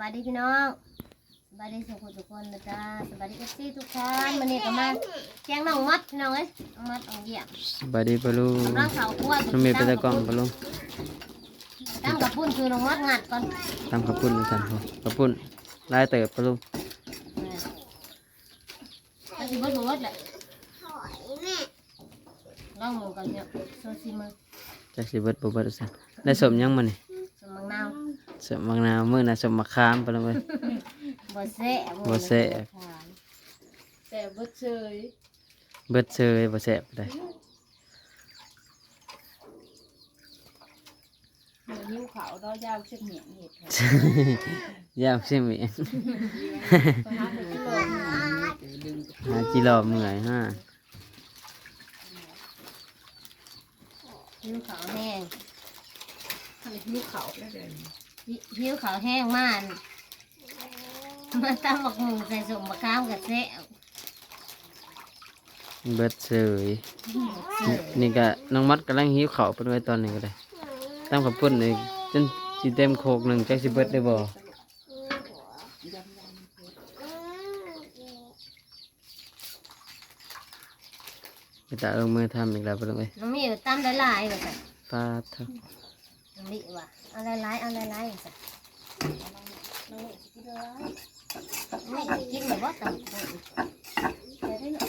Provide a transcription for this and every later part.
บายดีพี่น้องสบายดีสุขทุกคนนะจ๊ะสบายดีเอฟซีทุกท่านวันนี้ก็มาแกงน้องมัดพี่น้องเอ้ยน้องมัดน้องเยี่ยมสบายดีปะลุงกำลังเผาคั่วน้องเมย์ไปตะกล้องปะลุงตั้งกับพุ่นคือน้องมัดงัดก่อนตามขับปุ่นมาสั่นพอขับปุ่นลายเติบปะลุงก็สิบดบดแหละลองมือก่อนเนี่ยโซซีมือจักสิเบิดบ่เบิดสั่นได้สมยังมานี่สมมังนาว สมบางนาวมื้อน่ะสมมะขามปะลุงเอ้ย บ่แซ่บบ่แซ่บแต่เบิดเชยเบิดเชยบ่แซ่บได้เหมือนนิ้วขาวดอยาวเชือกเหนียงเห็ดค่ะยามซิมีก็หาไปกิโลหนึ่งหาจิรอเมื่อยฮะหิวขาวแห้งทำนิ้วขาวแล้วเดิน หิวขาวแห้งมากมาตั้งบักหมูใส่สมบักข้ามกับแซ่บเบิดเชยนี่ก็น้องมัดกำลังหิวข้าวเพิ่นไว้ตอนนี้ก็ได้ตามขับปุ่นนี่จนสิเต็มโคกหนึงจักสิเบิดได้บ่ไปตาลงมือทำอีกแล้วปะลุงเอ้ยน้องมีอยู่ตั้มหลายๆแบบปลาเถอะ น้องมีว่ะเอาหลายๆเอาหลายๆแบบน้องมีกินแบบว่าตั้มใส่ได้เนาะ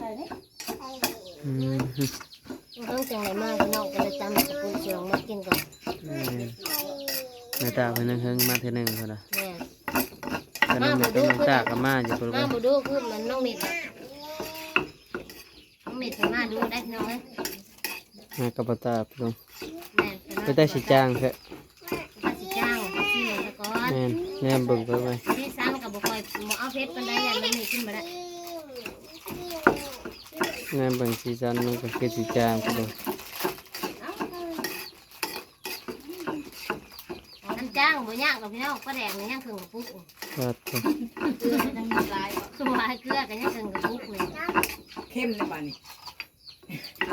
ใส่ได้ต้องจังไรมากพี่น้องก็เลยตั้มกับปูเชียงมากินก่อนอืมแม่ตาเพิ่นนึงเฮิงมาเทื่อนึงพุ่นน่ะแม่แต่น้องแม่กับน้องตาก็มาอยู่พุ่นมาบ่ดูคือมันน้องมิดน้องมิดมาดูได้น้องไหมมากับบ่ตาปะลุงแม่ไปได้สิจ้างเถอะไปสิจ้างไปสิเลยตะกอนแม่นแม่เบิ่งไปไว้ที่ซ้ำกับบุคอยหมเอาเพชรกันได้ยันมันมีขึ้นมาได้แม่เบิ่งสีสันมันก็คือสิจ้างปะลุงน้ำจ้างบ่ยากกับพี่น้องก็แดงนี่ยังถึงกับปุ๊กปลาเถอะเกลือจะมีลายคือว่าเกลือกันยังถึงกับปุ๊กเลยเข้มในบ้านนี่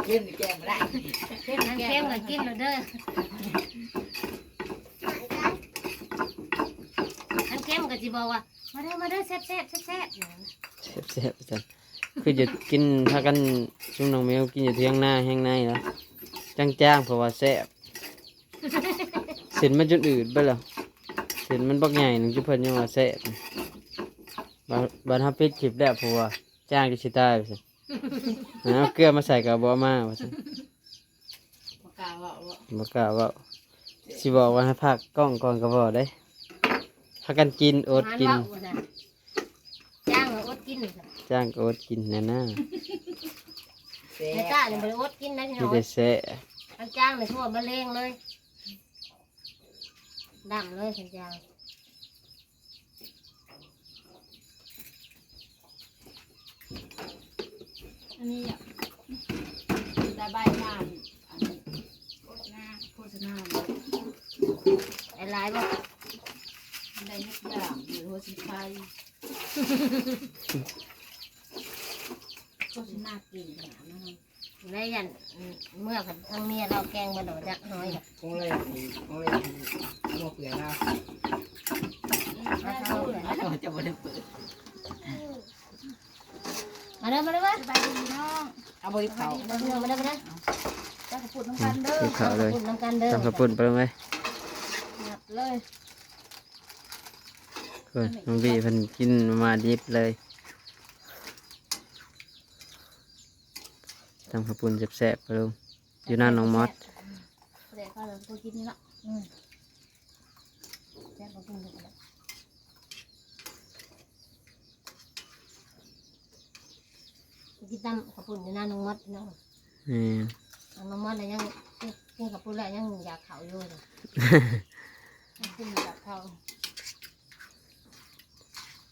เข้มในแกงมาได้เข้มนั้นเข้มกันกินเลยเด้ออันเข้มก็จะบอกว่ามาเด้อมาเด้อแซ่บแซ่บแซ่บแซ่บแซ่บๆจังคือจะกินพากันชุ่มน้องแมวกินอยู่เที่ยงหน้าแห้งในแล้วจ้างๆเพราะว่าแซ่บเส้นมันจนอืดไปแล้วเส้นมันบักใหญ่หนึ่งจุเพิ่นยังว่าแซ่บบัดบัดเฮาปิดคลิปแล้วเพราะว่าจ้างจะสิตายว่าซั่น เอาเกลือมาใส่กับบ่เอามาว่าซั่นปากกาว่าว่าบ่กล้าเว่าสิบอกว่าให้พักกล้องก่อนก็บ่ได้พากันกินอดกินจ้างอดกินจ้างก็อดกินแน่น่าแซ่ไม่กล้าเลยไปอดกินนะพี่มีน้องแต่แซ่อันจ้างเลยทั่วมะเร็งเลยดำเลยสันจ้างันนี้อะได้ใบหน้าอันนี้โฆษณาโฆษณาไอ้ลายบ่ได้ทุกอย่างหรือโฆษณาโฆษณาเก่งขนาดนั้นได้ยันเมื่อกันทั้งเมียเราแกงมาโดดจักน้อยน่ะคงเลยคงเลยหัวเปลือกนะมาเท่าเลยก็จะไม่ได้เปิด มาเด้อมาเด้อมาสบายดีน้องเอาบริเขาเด้อมาเด้อมาเด้อเจ้าขปุ่นน้ำกันเด้อคือเขาเลยปุ่นน้ำกันเด้อทำกระปุ่นไปเลยหยับเลยเพิ่นน้องบีเพิ่นกินมาดิบเลยทำกระปุ่นแซ่บๆไปลุงอยู่หน้าน้องมอสเด็กก็เลยกูกินนี่ละแซ่บบ่กินเด้อ กินตำขปุ่นอยู่หน้าน้องมดน้องนี่น้องมดเลยยังกินขปุ่นแล้วยังอยากเขาอยู่เลยกินแบบเขา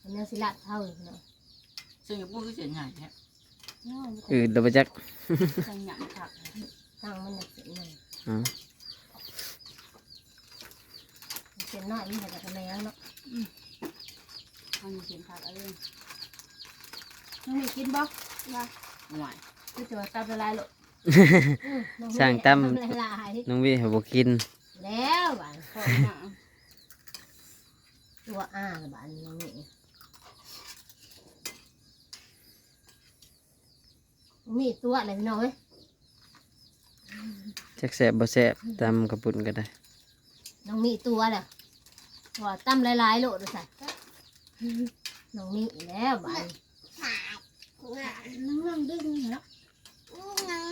มันยังสิละเท่าอยู่เนาะซึ่งพูดคือเสียงใหญ่เนี่ยน้องอืดเดบจักจังหยังผักตั้งมันน่ะเสียมันอ๋อเสียน้อยมันจะทำไมแล้วเนาะมันมีเสียงผักอะไรน้องมีกินบ่ ว่าหน่อยคือจะว่าตับละลายหรอสร้างตั้มละลายน้องบีให้บ่กิน แล้วบ้านขอมาตัวอ้าละบาดนี้น้องนี่มีตัวอะไรพี่น้องเอ้ยจักแสบบ่แสบตำกระปุ่นก็ได้ น้องมีตัวแหละว่าตั้มหลายๆโลดดูสิน้องมีแล้วบา ดนี้นั่งๆดึงเนาะ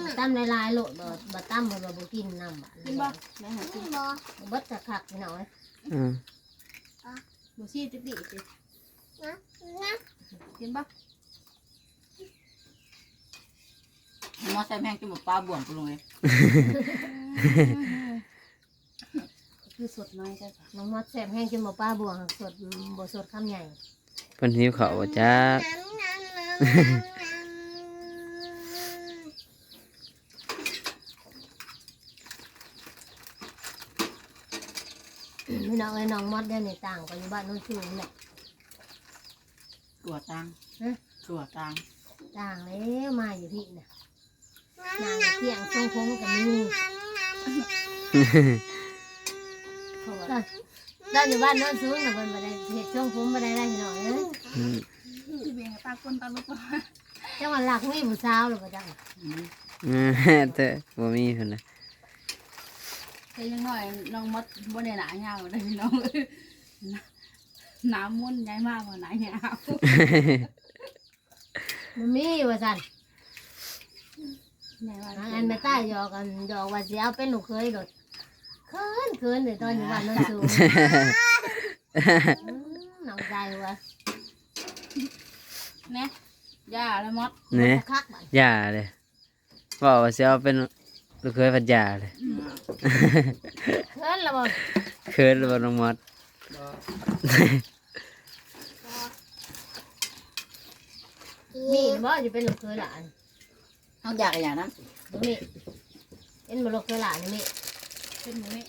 บ่ตั้มหลายๆโลดบ่บ่ตั้มบ่บ่บ่กินน้ำบาดกินบ่แม่หากินบ่เบิดกะคักพี่น้องเอ้ยอืมบ่ซี่ติติติกินบ่มอใส่แมงจมูกปลาบ่วงกูลงเลยคือสดน้อยจ้ะน้องมดแซ่บแห้งจนบ่ป้าบวงสดบ่สดคำใหญ่เพิ่นหิวข้าวบ่จัก พี่น้องเอ้ยน้องมดเดี๋ยวนี้ต่างไปอยู่บ้านโน้นชูนี่แหละตัวตังฮะตัวตังต่างแล้วมาอยู่ที่น่ะนางเที่ยงทรงคงกับมีได้ได้อยู่บ้านโน้นสูงน่ะเพิ่นบ่ได้เฮ็ดทรงผมบ่ได้ได้พี่น้องเอ้ยอืม ที่เบียงตาคนตาลูกจังหวัดหลักมีผู้สาวหรือบ่จังอืมอืมแต่บ่มีเพิ่นน่ะแต่ยังน้อยน้องมดบ่ได้หนาเงาได้พี่น้องหนามุ่นใหญ่มากกว่าหนาเงามันมีว่าซั่นใหญ่มากอันแม่ต้าหยอกกันหยอกว่าสิเอาเป็นลูกเคยโดดเคินเคินเดี๋ยวตอนอยู่บ้านโน้นสูงอืมน้องใจว่ะเนี่ยย่าแล้วมดเนี่ยคักบัดอย่าเลยบอกว่าสิเอาเป็นลูกเคยพัดยาเลยเคินและบ่เคินหรือบ่น้องมดมีบ่จะเป็นลูกเคยหลานเอาอยากอย่างนั้นบ่มีเป็นบ่ลูกเคยหลานนี่มีเป็นหมูนี่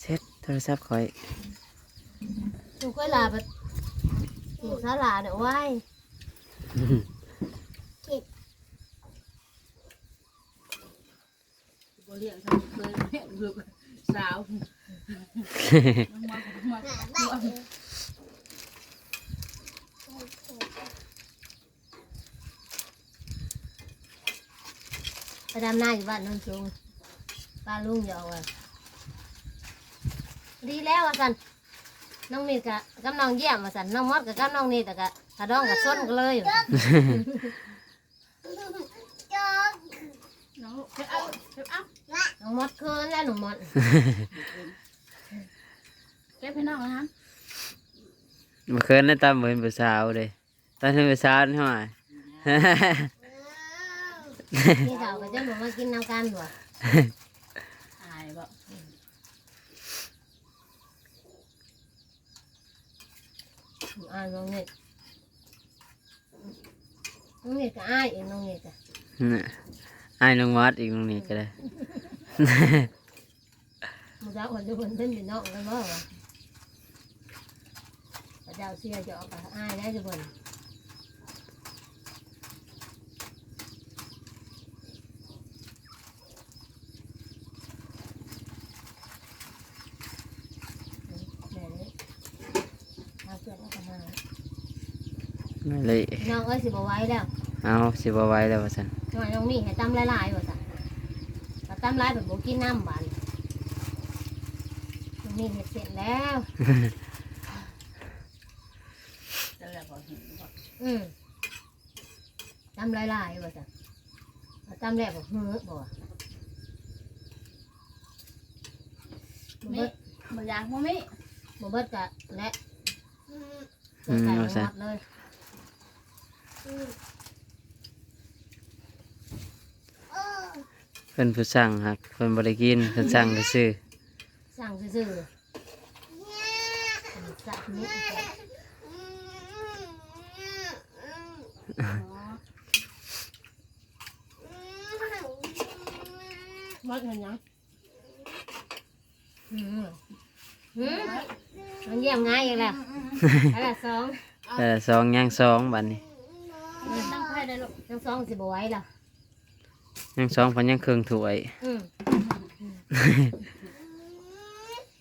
เซ็ต โทรศัพท์คอยลูกเคยหลานบ่ลูกสาวหลานเนี่ยไว้บ่เลี้ยงเคยเลี้ยงลูกสาวน้องมดน้องมดไปดำนาอยู่บ้านโนนสูงป้าลุงหยอกว่า ดีแล้วว่าซั่นน้องนี่กะกับน้องเยี่ยมว่าซั่นน้องมดกับกับน้องนี่แต่กะกระดองกับส้นกันเลยว่าซั่นน้องลูกเก็บเอาเก็บเอาน้องมดเคินแล้วหนูมดเก็บให้น้องนะฮะบ่เคินได้ตามบ่เห็นผู้สาวเลยตอนเห็นผู้สาวนี่ห่วยนี่เขาก็จะหนูมากินน้ำกันหัวอายบ่ อ่าน้องนี่น้องนี่ก็อ้ายเองน้องนี่ก็น่ะอ้ายน้องมดอีกตรงนี้ก็ได้ มึงจะคนจะคนเป็นพี่น้องกันบ่วะพระเจ้าเสียจะออกกับอ้ายได้จะคนแม่นี่เอาเกิดแล้วก็มา นั่นเลยน้องเอ้ยสิบไหว้แล้วเอาสิบ่ไหว้แล้วว่าซั่นน้อยน้องนี่ให้ตั้มหลายๆว่าสั่นถ้าตั้มหลายแบบบ่กินน้ำบานน้องนี่เห็ดเสร็จแล้วจะแล้วบ่เห็นบ่อืมตั้มหลายๆว่าสั่นถ้าตั้มแรกบอกเฮ้อบอกว่าบ่มีเบิดบ่อยากบ่มีบ่เบิดกะและอืมใส่เอาหซะมดเลย เพิ่นผู้สั่งฮักเพิ่นบ่ได้กินเพิ่นสั่งซื่อสั่งซื่อๆสั่งนี้อ๋อหมดเงินยังอืมอืมมันเยี่ยมง่ายอีกแล้วอะไรสองๆแต่ละซองย่างซองบัดนี้ตั้ง ไฟได้ลูกทั้งสองสิบไหว้ละยังสองพันยังเครื่องถ้วย อืม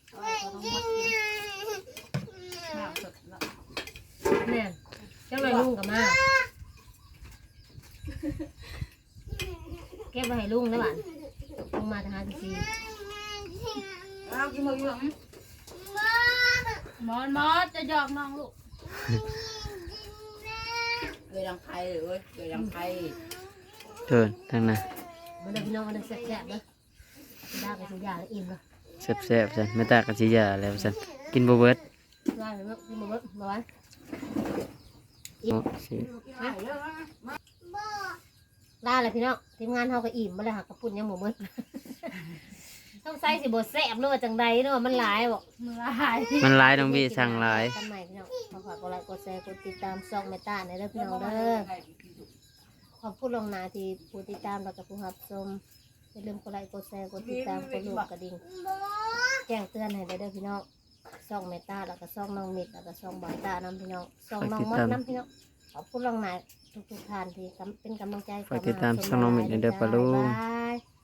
เอาไว้ก็ต้องมดกินข้าวสดแล้วเนี่ยเจ้าหน่อยลุงกับมาเก็บไว้ให้ลุงแล้วบ้านลุงมาทหารซีเอากินหมดอยู่หรอมอนมอสจะหยอกน้องลูก เกยดังไทยเลยเว้ยเกยดังไทยเดินทางนั้นมันเลยพี่น้องมันได้แซ่บๆเด้อได้ไปสัญญาแล้วอิ่มแล้วแซ่บๆซั่นไม่ตากะสิยาแล้วซั่นกินบ่เบิดได้ไปเมื่อกี้มาเมื่อมาไว้โอ้สิลาเลยพี่น้องทีมงานเขาก็อิ่มมาเลยหักกระปุ่นยังหมูเมื่อ ต้องใส่สิบแซ่บหรือว่าจังใดเนาะมันหลายบอกมือลายมันหลายน้องบีสั่งหลายกันใหม่พี่น้องขอฝากกดไลค์กดแชร์กดติดตามช่องเมตาในเด้อพี่น้องเด้อขอบคุณลงหนาที่ผู้ติดตามแล้วก็ผู้รับชมอย่าลืมกดไลค์กดแชร์กดติดตามกดลูกกระดิ่งแจ้งเตือนให้ได้เด้อพี่น้องช่องเมตาแล้วก็ช่องน้องมิดแล้วก็ช่องบอยตาน้ำพี่น้องช่องน้องมดน้ำพี่น้องขอบคุณลงหนาทุกๆท่านที่กำเป็นกำลังใจฝากติดตามช่องน้องมิตรด้วยเด้อปะลุงบ๊ายบาย